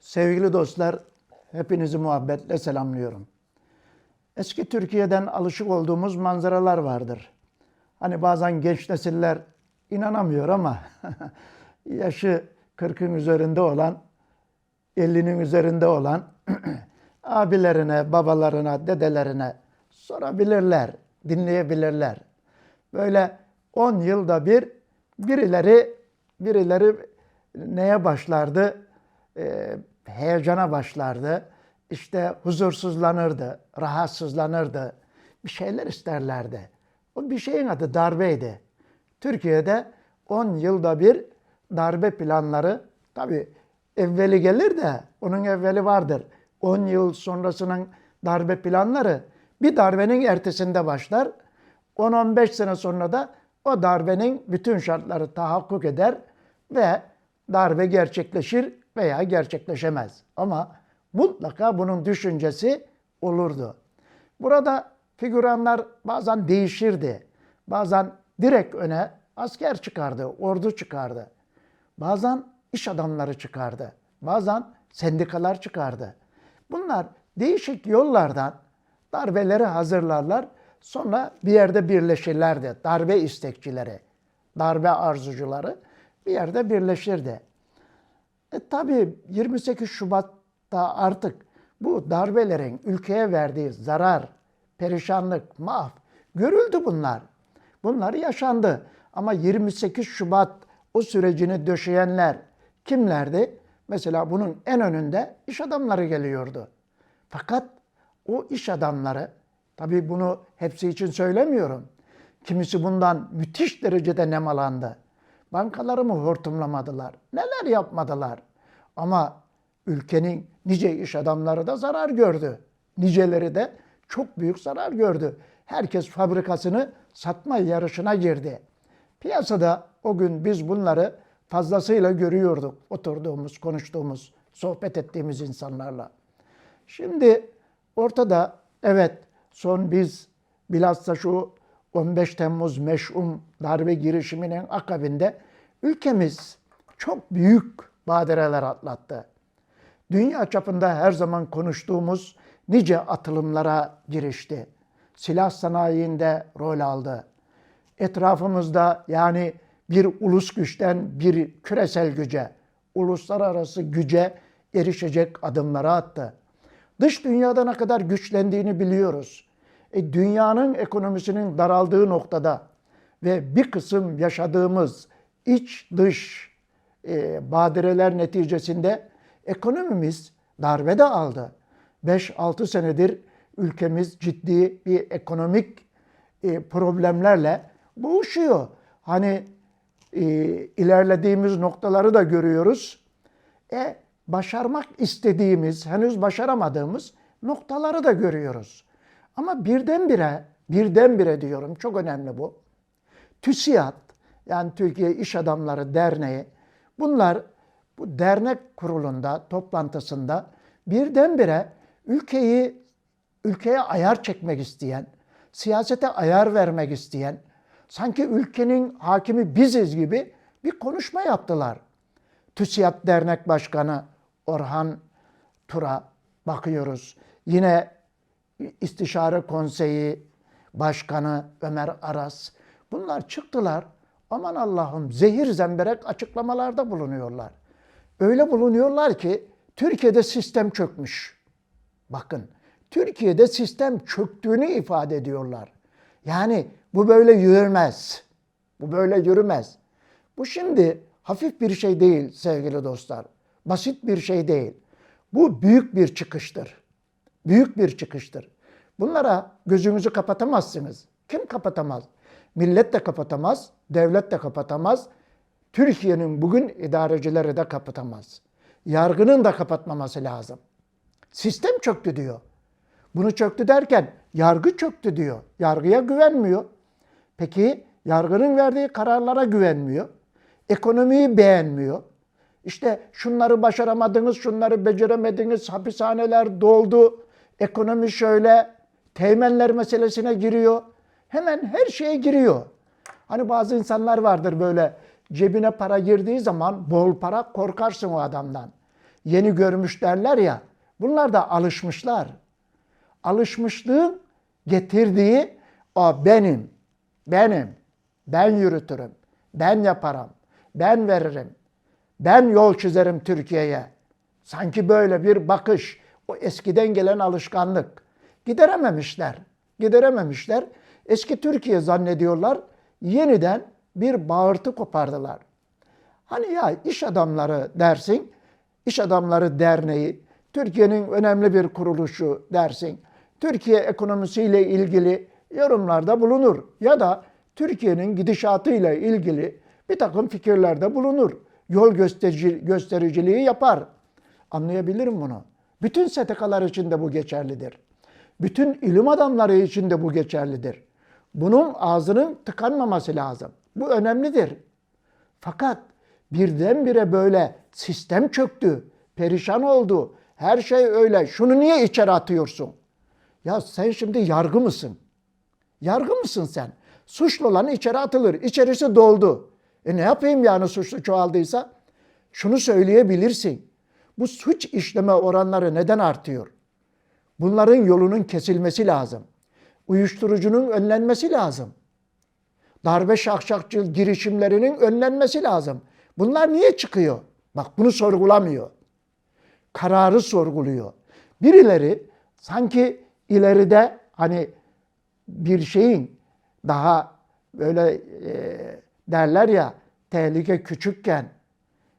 Sevgili dostlar, hepinizi muhabbetle selamlıyorum. Eski Türkiye'den alışık olduğumuz manzaralar vardır. Hani bazen genç nesiller inanamıyor ama yaşı 40'ın üzerinde olan, 50'nin üzerinde olan abilerine, babalarına, dedelerine sorabilirler, dinleyebilirler. Böyle 10 yılda bir birileri birileri neye başlardı? Ee, heyecana başlardı. İşte huzursuzlanırdı, rahatsızlanırdı. Bir şeyler isterlerdi. O bir şeyin adı darbeydi. Türkiye'de 10 yılda bir darbe planları tabi evveli gelir de onun evveli vardır. 10 yıl sonrasının darbe planları bir darbenin ertesinde başlar. 10-15 sene sonra da o darbenin bütün şartları tahakkuk eder ve darbe gerçekleşir veya gerçekleşemez. Ama mutlaka bunun düşüncesi olurdu. Burada figüranlar bazen değişirdi. Bazen direkt öne asker çıkardı, ordu çıkardı. Bazen iş adamları çıkardı. Bazen sendikalar çıkardı. Bunlar değişik yollardan darbeleri hazırlarlar. Sonra bir yerde birleşirlerdi. Darbe istekçileri, darbe arzucuları bir yerde birleşirdi. E tabii 28 Şubat'ta artık bu darbelerin ülkeye verdiği zarar, perişanlık, mahv görüldü bunlar. Bunlar yaşandı. Ama 28 Şubat o sürecini döşeyenler kimlerdi? Mesela bunun en önünde iş adamları geliyordu. Fakat o iş adamları, tabii bunu hepsi için söylemiyorum. Kimisi bundan müthiş derecede nemalandı. Bankaları mı hortumlamadılar? Neler yapmadılar? Ama ülkenin nice iş adamları da zarar gördü. Niceleri de çok büyük zarar gördü. Herkes fabrikasını satma yarışına girdi. Piyasada o gün biz bunları fazlasıyla görüyorduk. Oturduğumuz, konuştuğumuz, sohbet ettiğimiz insanlarla. Şimdi ortada evet son biz bilhassa şu 15 Temmuz meşhum darbe girişiminin akabinde ülkemiz çok büyük badireler atlattı. Dünya çapında her zaman konuştuğumuz nice atılımlara girişti. Silah sanayiinde rol aldı. Etrafımızda yani bir ulus güçten bir küresel güce, uluslararası güce erişecek adımları attı. Dış dünyada ne kadar güçlendiğini biliyoruz. E, dünyanın ekonomisinin daraldığı noktada ve bir kısım yaşadığımız iç dış e, badireler neticesinde ekonomimiz darbe de aldı. 5-6 senedir ülkemiz ciddi bir ekonomik e, problemlerle boğuşuyor. Hani e, ilerlediğimiz noktaları da görüyoruz. E, başarmak istediğimiz, henüz başaramadığımız noktaları da görüyoruz. Ama birdenbire, birdenbire diyorum, çok önemli bu. TÜSİAD, yani Türkiye İş Adamları Derneği, bunlar bu dernek kurulunda, toplantısında birdenbire ülkeyi, ülkeye ayar çekmek isteyen, siyasete ayar vermek isteyen, sanki ülkenin hakimi biziz gibi bir konuşma yaptılar. TÜSİAD Dernek Başkanı Orhan Tura bakıyoruz. Yine İstişare Konseyi Başkanı Ömer Aras. Bunlar çıktılar. Aman Allah'ım zehir zemberek açıklamalarda bulunuyorlar. Öyle bulunuyorlar ki Türkiye'de sistem çökmüş. Bakın Türkiye'de sistem çöktüğünü ifade ediyorlar. Yani bu böyle yürümez. Bu böyle yürümez. Bu şimdi hafif bir şey değil sevgili dostlar. Basit bir şey değil. Bu büyük bir çıkıştır. Büyük bir çıkıştır. Bunlara gözünüzü kapatamazsınız. Kim kapatamaz? Millet de kapatamaz, devlet de kapatamaz. Türkiye'nin bugün idarecileri de kapatamaz. Yargının da kapatmaması lazım. Sistem çöktü diyor. Bunu çöktü derken yargı çöktü diyor. Yargıya güvenmiyor. Peki yargının verdiği kararlara güvenmiyor. Ekonomiyi beğenmiyor. İşte şunları başaramadınız, şunları beceremediniz, hapishaneler doldu, ekonomi şöyle, teğmenler meselesine giriyor. Hemen her şeye giriyor. Hani bazı insanlar vardır böyle cebine para girdiği zaman bol para korkarsın o adamdan. yeni görmüş derler ya. Bunlar da alışmışlar. Alışmışlığın getirdiği o benim, benim, ben yürütürüm, ben yaparım, ben veririm, ben yol çizerim Türkiye'ye. Sanki böyle bir bakış, o eskiden gelen alışkanlık. Giderememişler, giderememişler. Eski Türkiye zannediyorlar, yeniden bir bağırtı kopardılar. Hani ya iş adamları dersin, iş adamları derneği, Türkiye'nin önemli bir kuruluşu dersin. Türkiye ekonomisiyle ilgili yorumlarda bulunur ya da Türkiye'nin gidişatıyla ilgili bir takım fikirlerde bulunur. Yol gösterici, göstericiliği yapar. Anlayabilirim bunu. Bütün STK'lar için de bu geçerlidir. Bütün ilim adamları için de bu geçerlidir. Bunun ağzının tıkanmaması lazım. Bu önemlidir. Fakat birdenbire böyle sistem çöktü, perişan oldu. Her şey öyle. Şunu niye içeri atıyorsun? Ya sen şimdi yargı mısın? Yargı mısın sen? Suçlu olan içeri atılır. İçerisi doldu. E ne yapayım yani suçlu çoğaldıysa? Şunu söyleyebilirsin. Bu suç işleme oranları neden artıyor? Bunların yolunun kesilmesi lazım. Uyuşturucunun önlenmesi lazım. Darbe şakşakçı girişimlerinin önlenmesi lazım. Bunlar niye çıkıyor? Bak bunu sorgulamıyor. Kararı sorguluyor. Birileri sanki ileride hani bir şeyin daha böyle e, derler ya tehlike küçükken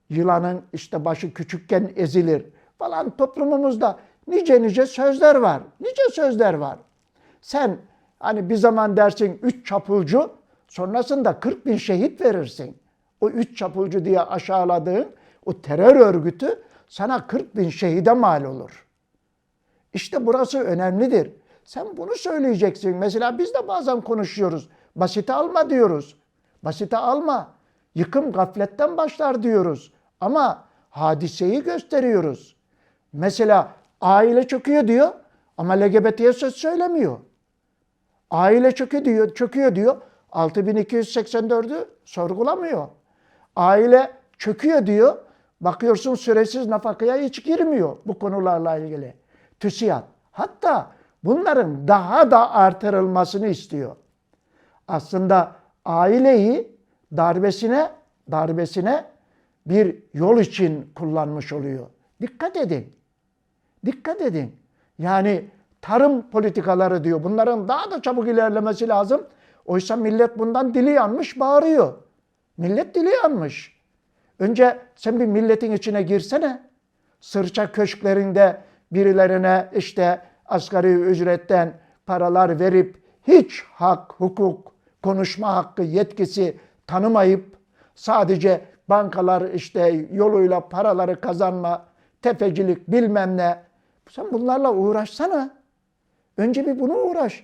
yılanın işte başı küçükken ezilir falan toplumumuzda nice nice sözler var. Nice sözler var. Sen hani bir zaman dersin üç çapulcu sonrasında 40 bin şehit verirsin. O üç çapulcu diye aşağıladığın o terör örgütü sana 40 bin şehide mal olur. İşte burası önemlidir. Sen bunu söyleyeceksin. Mesela biz de bazen konuşuyoruz. Basite alma diyoruz. Basite alma. Yıkım gafletten başlar diyoruz. Ama hadiseyi gösteriyoruz. Mesela aile çöküyor diyor ama LGBT'ye söz söylemiyor. Aile çöküyor diyor, çöküyor diyor. 6284'ü sorgulamıyor. Aile çöküyor diyor. Bakıyorsun süresiz nafakaya hiç girmiyor bu konularla ilgili. TÜSİAD. Hatta bunların daha da artırılmasını istiyor. Aslında aileyi darbesine darbesine bir yol için kullanmış oluyor. Dikkat edin. Dikkat edin. Yani tarım politikaları diyor. Bunların daha da çabuk ilerlemesi lazım. Oysa millet bundan dili yanmış bağırıyor. Millet dili yanmış. Önce sen bir milletin içine girsene. Sırça köşklerinde birilerine işte asgari ücretten paralar verip hiç hak, hukuk, konuşma hakkı, yetkisi tanımayıp sadece bankalar işte yoluyla paraları kazanma, tefecilik bilmem ne. Sen bunlarla uğraşsana. Önce bir bunu uğraş.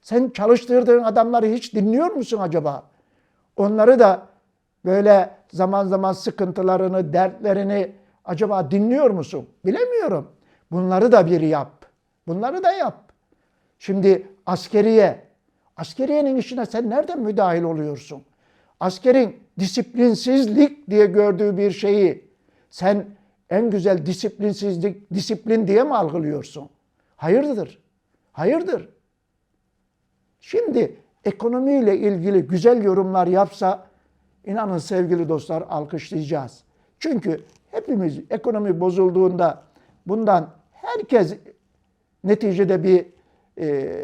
Sen çalıştırdığın adamları hiç dinliyor musun acaba? Onları da böyle zaman zaman sıkıntılarını, dertlerini acaba dinliyor musun? Bilemiyorum. Bunları da bir yap. Bunları da yap. Şimdi askeriye, askeriyenin işine sen nereden müdahil oluyorsun? Askerin disiplinsizlik diye gördüğü bir şeyi sen en güzel disiplinsizlik, disiplin diye mi algılıyorsun? Hayırdır? Hayırdır? Şimdi ekonomiyle ilgili güzel yorumlar yapsa inanın sevgili dostlar alkışlayacağız. Çünkü hepimiz ekonomi bozulduğunda bundan herkes neticede bir e,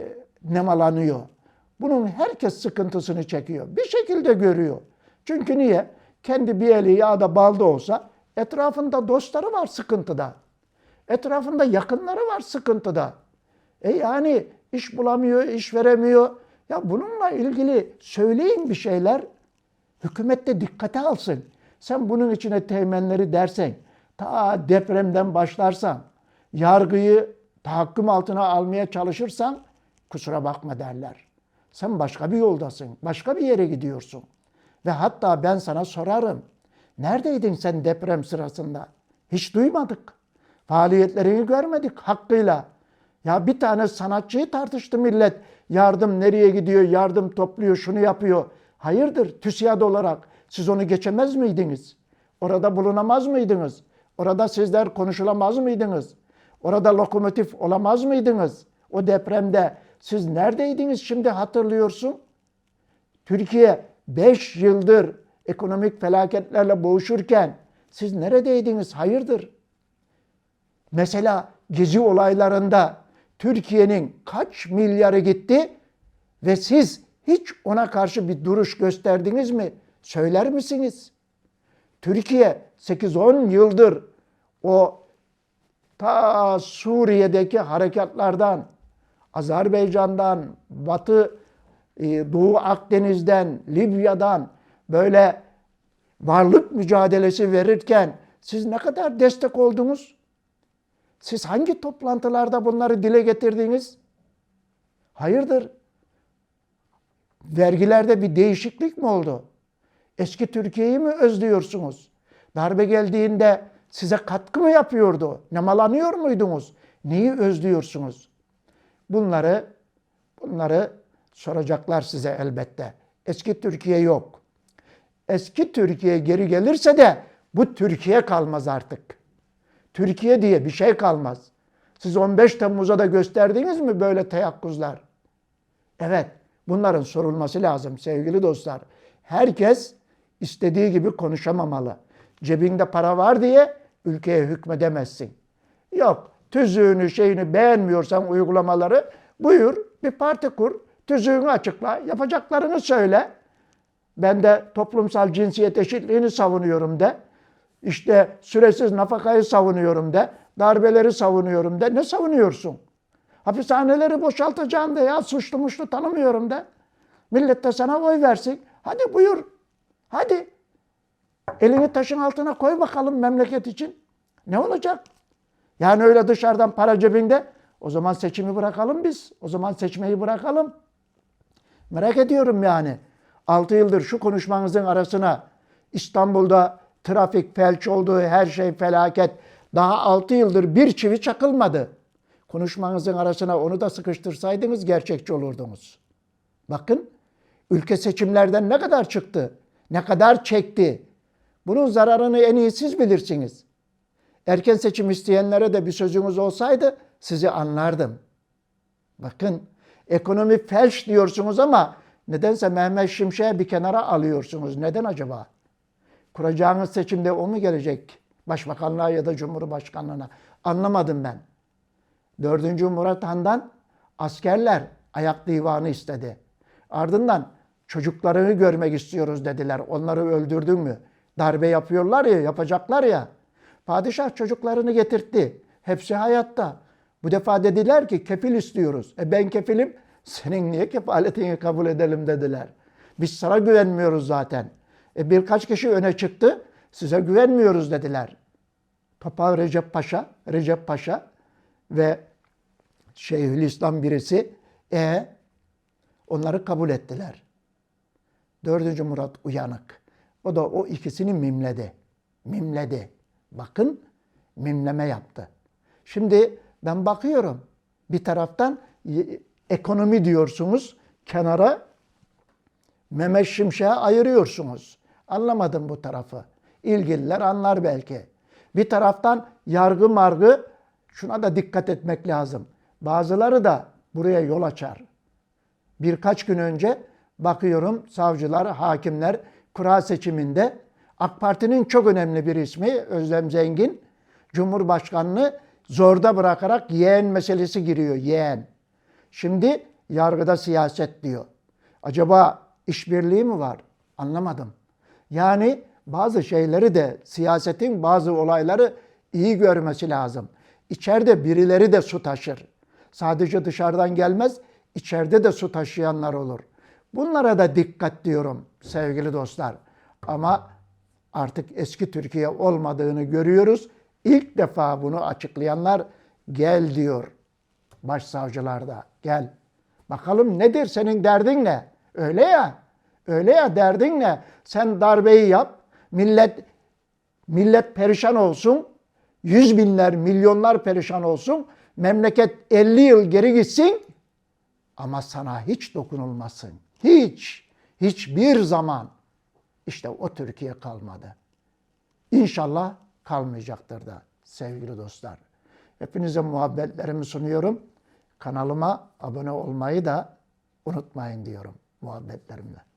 nemalanıyor. Bunun herkes sıkıntısını çekiyor. Bir şekilde görüyor. Çünkü niye? Kendi bir eli yağda balda olsa etrafında dostları var sıkıntıda. Etrafında yakınları var sıkıntıda. E yani iş bulamıyor, iş veremiyor. Ya bununla ilgili söyleyin bir şeyler. Hükümet de dikkate alsın. Sen bunun içine teğmenleri dersen, ta depremden başlarsan, yargıyı tahakküm altına almaya çalışırsan kusura bakma derler. Sen başka bir yoldasın, başka bir yere gidiyorsun. Ve hatta ben sana sorarım. Neredeydin sen deprem sırasında? Hiç duymadık. Faaliyetlerini görmedik hakkıyla. Ya bir tane sanatçıyı tartıştı millet. Yardım nereye gidiyor, yardım topluyor, şunu yapıyor. Hayırdır TÜSİAD olarak siz onu geçemez miydiniz? Orada bulunamaz mıydınız? Orada sizler konuşulamaz mıydınız? Orada lokomotif olamaz mıydınız? O depremde siz neredeydiniz şimdi hatırlıyorsun? Türkiye 5 yıldır ekonomik felaketlerle boğuşurken siz neredeydiniz? Hayırdır? Mesela gezi olaylarında Türkiye'nin kaç milyarı gitti ve siz hiç ona karşı bir duruş gösterdiniz mi? Söyler misiniz? Türkiye 8-10 yıldır o ta Suriye'deki harekatlardan, Azerbaycan'dan, Batı e, Doğu Akdeniz'den, Libya'dan böyle varlık mücadelesi verirken siz ne kadar destek oldunuz? Siz hangi toplantılarda bunları dile getirdiniz? Hayırdır? Vergilerde bir değişiklik mi oldu? Eski Türkiye'yi mi özlüyorsunuz? Darbe geldiğinde size katkı mı yapıyordu? Nemalanıyor muydunuz? Neyi özlüyorsunuz? Bunları bunları soracaklar size elbette. Eski Türkiye yok. Eski Türkiye geri gelirse de bu Türkiye kalmaz artık. Türkiye diye bir şey kalmaz. Siz 15 Temmuz'a da gösterdiniz mi böyle teyakkuzlar? Evet, bunların sorulması lazım sevgili dostlar. Herkes istediği gibi konuşamamalı. Cebinde para var diye ülkeye hükmedemezsin. Yok, tüzüğünü şeyini beğenmiyorsan uygulamaları buyur bir parti kur, tüzüğünü açıkla, yapacaklarını söyle. Ben de toplumsal cinsiyet eşitliğini savunuyorum de. İşte süresiz nafakayı savunuyorum de. Darbeleri savunuyorum de. Ne savunuyorsun? Hapishaneleri boşaltacağım de ya. Suçlu muşlu tanımıyorum de. Millet de sana oy versin. Hadi buyur. Hadi. Elini taşın altına koy bakalım memleket için. Ne olacak? Yani öyle dışarıdan para cebinde. O zaman seçimi bırakalım biz. O zaman seçmeyi bırakalım. Merak ediyorum yani. 6 yıldır şu konuşmanızın arasına İstanbul'da trafik felç olduğu her şey felaket. Daha 6 yıldır bir çivi çakılmadı. Konuşmanızın arasına onu da sıkıştırsaydınız gerçekçi olurdunuz. Bakın ülke seçimlerden ne kadar çıktı? Ne kadar çekti? Bunun zararını en iyi siz bilirsiniz. Erken seçim isteyenlere de bir sözünüz olsaydı sizi anlardım. Bakın ekonomi felç diyorsunuz ama nedense Mehmet Şimşek'i bir kenara alıyorsunuz. Neden acaba? Kuracağınız seçimde o mu gelecek? Başbakanlığa ya da Cumhurbaşkanlığına. Anlamadım ben. 4. Murat Han'dan askerler ayak divanı istedi. Ardından çocuklarını görmek istiyoruz dediler. Onları öldürdün mü? Darbe yapıyorlar ya, yapacaklar ya. Padişah çocuklarını getirtti. Hepsi hayatta. Bu defa dediler ki kefil istiyoruz. E ben kefilim. Senin niye kefaletini kabul edelim dediler. Biz sana güvenmiyoruz zaten. E birkaç kişi öne çıktı. Size güvenmiyoruz dediler. Topal Recep Paşa, Recep Paşa ve Şeyhülislam birisi e onları kabul ettiler. Dördüncü Murat uyanık. O da o ikisini mimledi. Mimledi. Bakın mimleme yaptı. Şimdi ben bakıyorum bir taraftan ekonomi diyorsunuz kenara Mehmet Şimşek'e ayırıyorsunuz. Anlamadım bu tarafı. İlgililer anlar belki. Bir taraftan yargı margı şuna da dikkat etmek lazım. Bazıları da buraya yol açar. Birkaç gün önce bakıyorum savcılar, hakimler kura seçiminde AK Parti'nin çok önemli bir ismi Özlem Zengin Cumhurbaşkanlığı zorda bırakarak yeğen meselesi giriyor yeğen. Şimdi yargıda siyaset diyor. Acaba işbirliği mi var? Anlamadım. Yani bazı şeyleri de siyasetin bazı olayları iyi görmesi lazım. İçeride birileri de su taşır. Sadece dışarıdan gelmez, içeride de su taşıyanlar olur. Bunlara da dikkat diyorum sevgili dostlar. Ama artık eski Türkiye olmadığını görüyoruz. İlk defa bunu açıklayanlar gel diyor başsavcılarda. Gel. Bakalım nedir senin derdin ne? Öyle ya. Öyle ya derdin ne? Sen darbeyi yap. Millet millet perişan olsun. Yüz binler, milyonlar perişan olsun. Memleket 50 yıl geri gitsin. Ama sana hiç dokunulmasın. Hiç. Hiçbir zaman. İşte o Türkiye kalmadı. İnşallah kalmayacaktır da sevgili dostlar. Hepinize muhabbetlerimi sunuyorum. Kanalıma abone olmayı da unutmayın diyorum muhabbetlerimle.